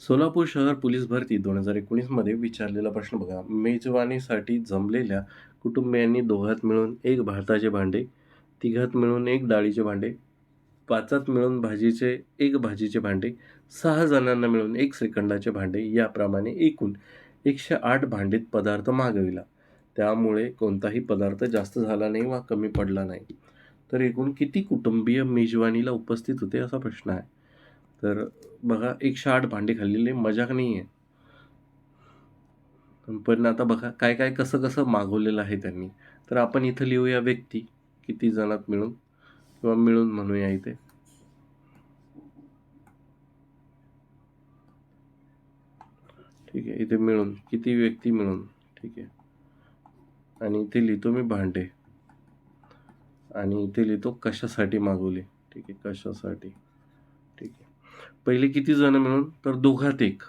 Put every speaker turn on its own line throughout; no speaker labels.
सोलापूर शहर पोलीस भरती दोन हजार एकोणीसमध्ये विचारलेला प्रश्न बघा. मेजवानीसाठी जमलेल्या कुटुंबियांनी दोघात मिळून एक भाताचे भांडे तिघात मिळून एक डाळीचे भांडे पाचात मिळून भाजीचे एक भाजीचे भांडे सहा जणांना मिळून एक श्रीखंडाचे भांडे याप्रमाणे एकूण एकशे आठ भांडीत पदार्थ मागविला. त्यामुळे कोणताही पदार्थ जास्त झाला नाही वा कमी पडला नाही. तर एकूण किती कुटुंबीय मेजवानीला उपस्थित होते असा प्रश्न आहे. तर बघा एकशे आठ भांडी खाल्लेली मजाक नाही आहे पण आता बघा काय काय कसं कसं मागवलेलं आहे त्यांनी. तर आपण इथं लिहूया व्यक्ती किती जणात मिळून किंवा मिळून म्हणूया इथे. ठीक आहे इथे मिळून किती व्यक्ती मिळून ठीक आहे. आणि इथे लिहितो मी भांडे. आणि इथे लिहितो कशासाठी मागवले ठीक आहे कशासाठी. पहिले किती जण मिळून? तर दोघात एक.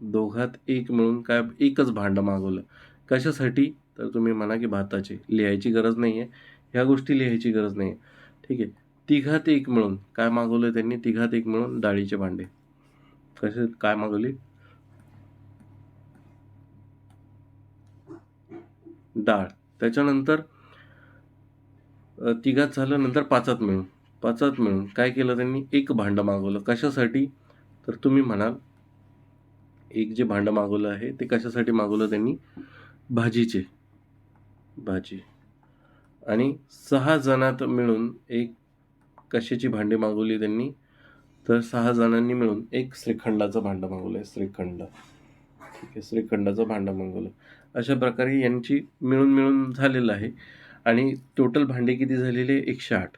दोघात एक मिळून काय एकच भांडं मागवलं. कशासाठी? तर तुम्ही म्हणा की भाताचे. लिहायची गरज नाही आहे ह्या गोष्टी लिहायची गरज नाही आहे ठीक आहे. तिघात एक मिळून काय मागवलं त्यांनी? तिघात एक मिळून डाळीचे भांडे. कसे? काय मागवली? डाळ. त्याच्यानंतर तिघात झालं नंतर पाचात मिळून. पाचात मिळून काय केलं त्यांनी? एक भांडं मागवलं. कशासाठी? तर तुम्ही म्हणाल एक जे भांडं मागवलं आहे ते कशासाठी मागवलं त्यांनी? भाजीचे. भाजी. आणि सहा जणात मिळून एक कशाची भांडी मागवली त्यांनी? तर सहा जणांनी मिळून एक श्रीखंडाचं भांडं मागवलं आहे श्रीखंड. ठीक आहे श्रीखंडाचं भांडं मागवलं. अशा प्रकारे यांची मिळून मिळून झालेलं आहे. आणि टोटल भांडे किती झालेले एकशे आठ.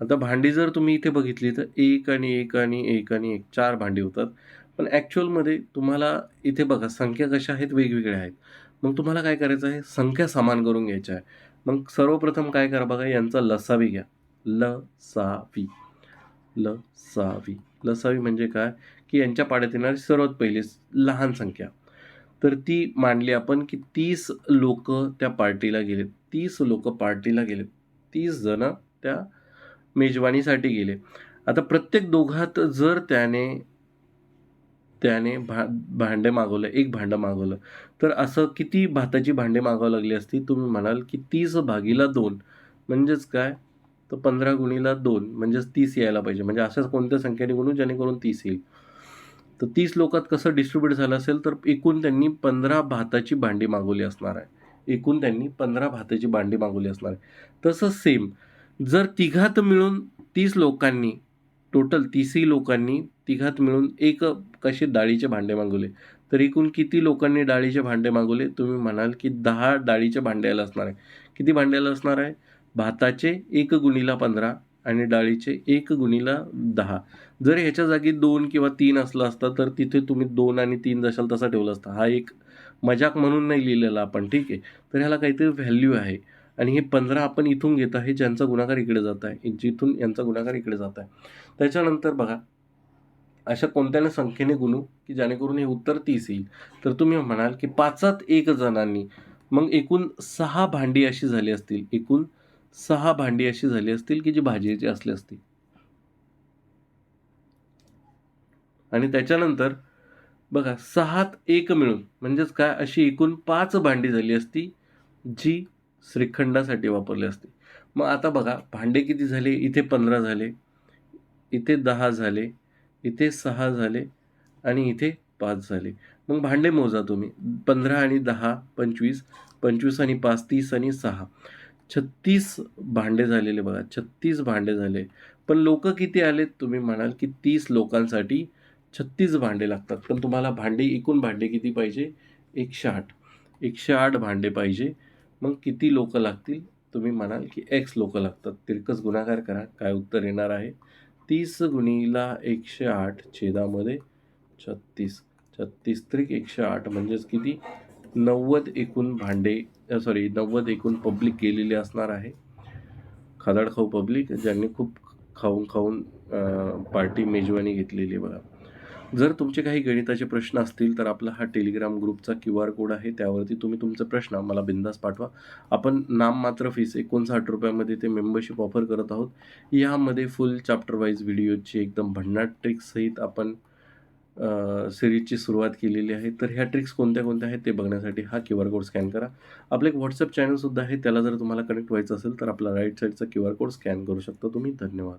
आता भांडी जर तुम्ही इथे बघितली तर एक आणि एक आणि एक आणि एक चार भांडी होतात. पण ॲक्च्युअलमध्ये तुम्हाला इथे बघा संख्या कशा आहेत वेगवेगळ्या आहेत. मग तुम्हाला काय करायचं आहे? संख्या समान करून घ्यायच्या आहे. मग सर्वप्रथम काय करा बघा यांचा लसावी घ्या. ल सा वी ल सा वी लसावी म्हणजे काय? की यांच्या पाड्यात येणारी सर्वात पहिली लहान संख्या. तर ती मांडली आपण की तीस लोक त्या पार्टीला गेले तीस लोक पार्टीला गेले तीस जण त्या मेजवानीसाठी गेले. आता प्रत्येक दोघात जर त्याने त्याने भा भांडे मागवलं एक भांडं मागवलं तर असं किती भाताची भांडे मागावं लागली असती? तुम्ही म्हणाल की तीस भागीला दोन. म्हणजेच काय? तर पंधरा गुणीला दोन म्हणजेच तीस यायला पाहिजे. म्हणजे अशाच कोणत्या संख्येने गुणू? जेणेकरून तीस येईल. तर तीस लोकात कसं डिस्ट्रीब्यूट झालं असेल? तर एकूण त्यांनी पंधरा भाताची भांडी मागवली असणार आहे. एकूण त्यांनी पंधरा भाताची भांडी मागवली असणार आहे. तसंच सेम जर तिघात मिळून तीस लोकांनी टोटल तीसही लोकांनी तिघात मिळून एक कसे डाळीचे भांडे मागवले? तर एकूण किती लोकांनी डाळीचे भांडे मागवले? तुम्ही म्हणाल की दहा डाळीचे भांड्याला असणार आहे. किती भांड्याला असणार आहे? भाताचे एक गुणीला पंधरा आणि डाळीचे एक गुणीला दहा. जर ह्याच्या जागी दोन किंवा तीन असलं असतं तर तिथे तुम्ही दोन आणि तीन जशाल तसा ठेवला असता. हा एक मजाक म्हणून नाही लिहिलेला आपण ठीक आहे? तर ह्याला काहीतरी व्हॅल्यू आहे. आणि हे पंधरा आपण इथून घेत आहे ज्यांचा गुणाकार इकडे जात आहे. जिथून यांचा गुणाकार इकडे जात आहे. त्याच्यानंतर बघा अशा कोणत्याने संख्येने गुणू की जेणेकरून हे उत्तर तीस येईल. तर तुम्ही म्हणाल की पाचात एक जणांनी मग एकूण सहा भांडी अशी झाली असतील. एकूण सहा भांडी अशी झाली असतील की जी भाजीची असली असतील. आणि त्याच्यानंतर बघा सहात एक मिळून म्हणजेच काय अशी एकूण पाच भांडी झाली असती जी श्रीखंडासाठी वापरले असते. मग आता बघा भांडे किती झाले? इथे पंधरा झाले इथे दहा झाले इथे सहा झाले आणि इथे पाच झाले. मग भांडे मोजा तुम्ही. पंधरा आणि दहा पंचवीस पंचवीस आणि पाच तीस आणि सहा. छत्तीस भांडे झालेले बघा छत्तीस भांडे झाले. पण लोक किती आलेत? तुम्ही म्हणाल की तीस लोकांसाठी छत्तीस भांडे लागतात. पण तुम्हाला भांडे एकूण भांडे किती पाहिजे? एकशे आठ. एकशे आठ भांडे पाहिजे. मग किती लोक लागतील? तुम्ही म्हणाल की एक्स लोक लागतात. तिरकस गुणाकार करा. काय उत्तर येणार आहे? तीस गुणीला एकशे आठ छेदामध्ये छत्तीस. छत्तीस त्रिक एकशे आठ म्हणजेच किती? नव्वद एकूण भांडे सॉरी नव्वद एकूण पब्लिक गेलेले असणार आहे. खादाड खाऊ पब्लिक ज्यांनी खूप खाऊन खाऊन पार्टी मेजवानी घेतलेली आहे बघा. जर तुमचे काही गणिताचे प्रश्न असतील तर आपला हा टेलिग्राम ग्रुपचा क्यू आर कोड आहे. त्यावरती तुम्ही तुमचे प्रश्न आम्हाला बिंदास पाठवा. आपण नाममात्र फीस एकोणसाठ रुपयामध्ये ते मेंबरशिप ऑफर करत आहोत. यामध्ये फुल चॅप्टर वाईज व्हिडिओची एकदम भन्नाट ट्रिक्ससहित आपण सिरीजची सुरुवात केलेली आहे. तर ह्या ट्रिक्स कोणत्या कोणत्या आहेत ते बघण्यासाठी हा क्यू आर कोड स्कॅन करा. आपलं एक व्हॉट्सअप चॅनलसुद्धा आहे. त्याला जर तुम्हाला कनेक्ट व्हायचं असेल तर आपला राईट साईडचा क्यू आर कोड स्कॅन करू शकता तुम्ही. धन्यवाद.